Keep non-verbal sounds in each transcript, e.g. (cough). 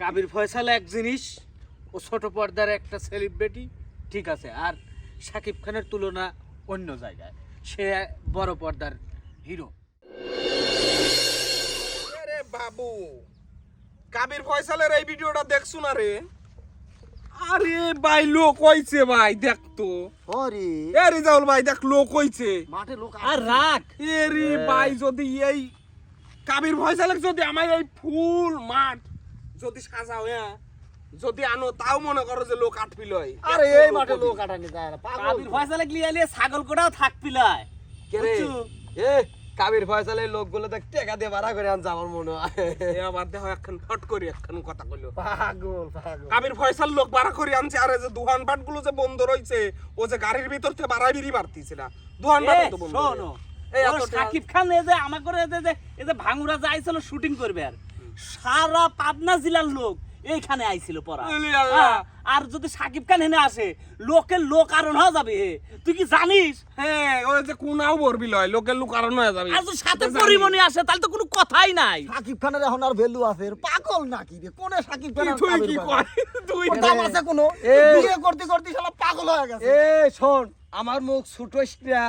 কাবির ফয়সাল এক জিনিস ও ছোট পর্দার একটা সেলিব্রিটি ঠিক আছে আর শাকিব খানের তুলনা অন্য জায়গায়। সে বড় পর্দার হিরো আরে বাবু কাবির ফয়সালের এই ভিডিওটা দেখছু না রে? আরে ভাই লোক হইছে ভাই দেখ তো। সরি। এ রিজাউল ভাই দেখ লোক হইছে। মাঠে লোক আর রাখ এ রে ভাই যদি এই কাবির ফয়সালের যদি আমার এই ফুল মাঠ যদি সাজাও হ্যাঁ? যদি আনো তাও মনে করো যে লোক আটপি লয় আরে এই মাঠে লোক আটানি যায় কাবির ফয়সালে গলিয়ে ছাগল কোটাও থাকপিলায় কে রে? এ কাবির ফয়সালের লোকগুলো দেখ টাকা দিয়ে ভাড়া করে আনছে আমার মনে হয়। আবার দেখো এখন ফট করি এখন কথা কইলো। পাগল পাগল। কাবির ফয়সাল লোক বাড়া করে আনছে আরে যে দুহান পাটগুলো যে বন্ধ রইছে ও যে গাড়ির ভিতর থেকে বাড়াই বিড়ি মারতিছে না। দুহান পাট তো বন্ধ শোনো এত খান এই যে আমার করে এই যে এই যে ভাঙুরা যাইছিল শুটিং করবে আর। সারা পাবনা জেলার লোক এইখানে আইছিল পড়া। হ্যাঁ, আর যদি সাকিব খান এনে আসে লোকের লোক আরণ হয়ে যাবে। হে তুই কি জানিস? হ্যাঁ ওই যে কুনাও বরবি লয় লোকের লোক কারণ হয়ে যাবে। আর যদি সাথে পরিমণি আসে তাহলে তো কোনো কথাই নাই। সাকিব খানের এখন আর ভ্যালু আছে পাগল নাকি রে? কোনে সাকিব খানের তুই কি? কয়? তুই দাম আছে কোনো? এ। বিয়ে করতে করতে শালা পাগল হয়ে গেছে। এ শোন আমার মুখ ছুটোস না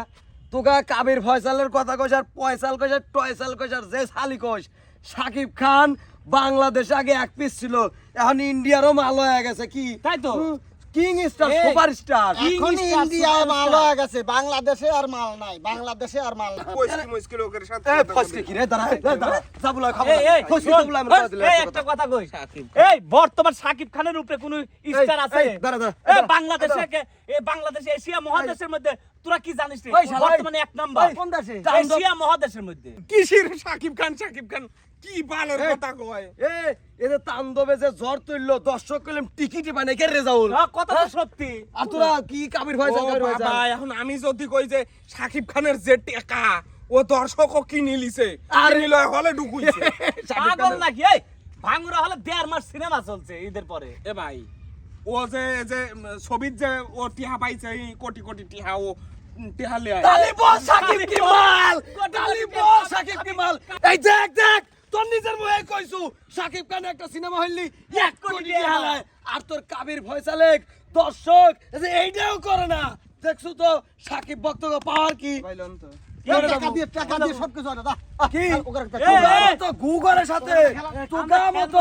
তোগা কাবির ফয়সালের কথা কইস আর পয়সাল কইস আর টয়সাল কইস আর যে শালি কইস সাকিব খান বাংলাদেশে আগে এক পিস ছিল এখন ইন্ডিয়ারও মাল হয়ে গেছে কি? তাই তো। কিং স্টার সুপার স্টার এখন ইন্ডিয়ায় মাল হয়ে গেছে বাংলাদেশে আর মাল নাই বাংলাদেশে আর মাল নাই। পয়সকি মুশকিল ওকের সাথে এ কথা ফসকে কি রে দাঁড়া দাঁড়া জাবুলা খাব এই, এই, ফসকে বলে দিলে এই একটা কথা। কই। সাকিব। এই বর্তমান সাকিব খানের উপরে কোনো স্টার আছে? এই, দাঁড়া, দাঁড়া, এই বাংলাদেশে এই বাংলাদেশে এশিয়া মহাদেশের মধ্যে তোরা কি জানিস রে? বর্তমানে এক নাম্বার। কোন দেশে? এশিয়া মহাদেশের মধ্যে। কিসের সাকিব খান সাকিব খান? কি বালের কথা কয়? এ এদের যে জ্বর তুললো দর্শক না কে রে যাউল হ্যাঁ, কথা তো সত্যি। আর তোরা কি কাবির ফয়সাল এখন আমি যদি কই যে সাকিব খানের যে টেকা ও দর্শকও কিনে লিছে আর নিল হলে ঢুকুইছে। (laughs) পাগল নাকি? এই ভাঙ্গুরা হলে দেড় মাস সিনেমা চলছে ঈদের পরে। এ ভাই। ও যে যে ছবির যে ও টিহা পাইছে কোটি কোটি টিহা ও টিহা লিয়া তালি বল সাকিব কি মাল তালি বল সাকিব কি মাল এই দেখ দেখ! তোর নিজের মুখে কইছু সাকিব খান একটা সিনেমা হইলি এক কোটি টাকা। টাকা। আর তোর কাবির ফয়সালে দর্শক যে এইটাও করে না। দেখছু তো সাকিব ভক্তকে পাওয়ার কি? টাকা দিয়ে দিয়ে হয় না কি? তো গু সাথে। তোকা মতো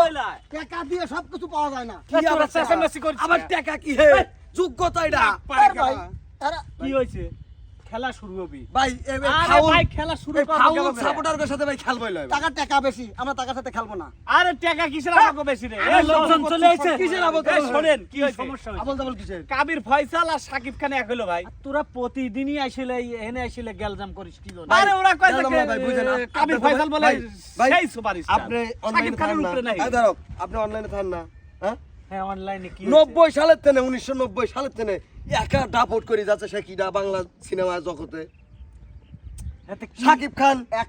টাকা দিয়ে সবকিছু পাওয়া যায় না। কি আবার টাকা? কি? হে যোগ্যতা এটা। কি হয়েছে খেলা শুরু হবে। ভাই ভাই খেলা শুরু ফাউল সাপোর্টারের সাথে ভাই খেলবই লয় টাকা টাকা বেশি আমরা টাকার সাথে খেলব না। আরে টাকা কিসের আমাকে বেশি রে? এই লোকজন চলে আইছে কিসের শোনেন কি সমস্যা আবল কিসের? কাবির ফয়সাল আর সাকিব খান এক হলো ভাই। তোরা প্রতিদিনই আসলে এনে আসলে গ্যালজাম করিস কি জন্য? আরে ওরা কয় ভাই, বুঝেন, কাবির আপনার ফয়সাল বলে সেই সুপারস্টার। আপনি সাকিব অনলাইনে খানের উপরে নাই। আপনি অনলাইনে থাকেন না হ্যাঁ? হ্যাঁ অনলাইনে কি নব্বই সালের থেকে উনিশশো নব্বই সালের থেকে একা ডাপট করে যাচ্ছে কিনা বাংলা সিনেমা জগতে? সাকিব খান এক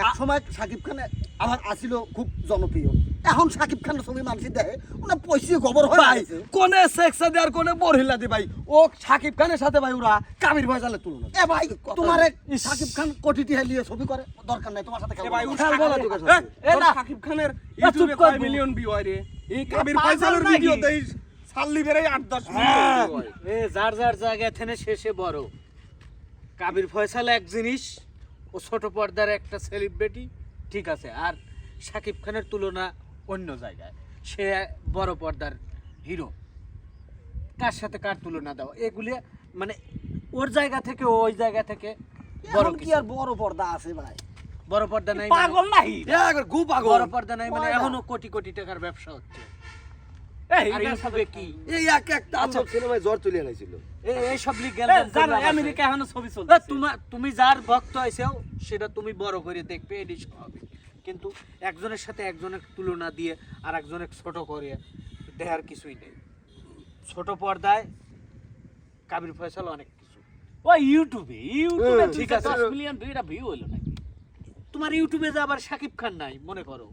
এক সময় সাকিব খান আমার আসিল খুব জনপ্রিয়। এখন সাকিব খানের ছবি মানুষ দেখে ওনা পয়সা গোবর হয়ে কোনে সেক্সা দে আর কোনে বরহিলা দি ভাই? ও সাকিব খানের সাথে ভাই ওরা কাবির ফয়সালের তুলনা এ ভাই তোমার সাকিব খান কোটি টিহা নিয়ে ছবি করে? দরকার নাই তোমার সাথে ভাই খেলব না। তোকে এ, না। সাকিব খানের ইউটিউবে কয় মিলিয়ন ভিউ হয় রে? এই পাগল ফয়সালের ভিডিও দেই সাল্লি বেরে 8 10 মিলিয়ন view হয়। এ যার যার জায়গায় থেনে শেষে বড়। কাবির ফয়সাল এক জিনিস ও ছোট পর্দার একটা সেলিব্রিটি ঠিক আছে। আর সাকিব খানের তুলনা অন্য জায়গায়। সে বড় পর্দার হিরো কার সাথে কার তুলনা দাও? এগুলি মানে ওর জায়গা থেকে ও ওই জায়গা থেকে বড় কি আর বড় পর্দা আছে ভাই? বড় পর্দা নাই পাগল নাই গু পাগল। বড় পর্দা নাই মানে এখনও কোটি কোটি টাকার ব্যবসা হচ্ছে। এই আর ইউটিউবে কি? এই এক এক তাণ্ডব সিনেমায় জ্বর তুলে এনেছিল এ- লিগ এই, জানো, আমেরিকা এখনও ছবি চলছে তোমার তুমি যার ভক্ত হয়েছেও সেটা তুমি বড় করে দেখবে এটি স্বাভাবিক কিন্তু একজনের সাথে একজনের তুলনা দিয়ে আর একজনের ছোট করে দেখার কিছুই নেই। ছোট পর্দায় কাবির ফয়সাল অনেক কিছু। ও ইউটিউবে ইউটিউবে ঠিক ঠিক আছে। আছে। 10 মিলিয়ন ভিউ হলো নাকি? তোমার ইউটিউবে যে আবার সাকিব খান নাই মনে করো?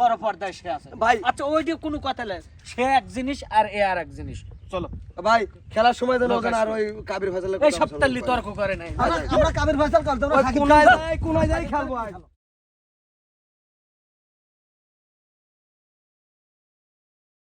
বড় পর্দায় সে আছে। ভাই। আচ্ছা ওই যে কোনো কথা নেই। সে এক জিনিস আর এ আর এক জিনিস। চলো। ভাই খেলার সময় যেন ওজন আর ওই কাবির ফয়সাল এই সপ্তাহে তর্ক করে নাই। আমরা কাবির ফয়সাল তোমরা কোনায় যাই কোনায় যাই খেলব আজ।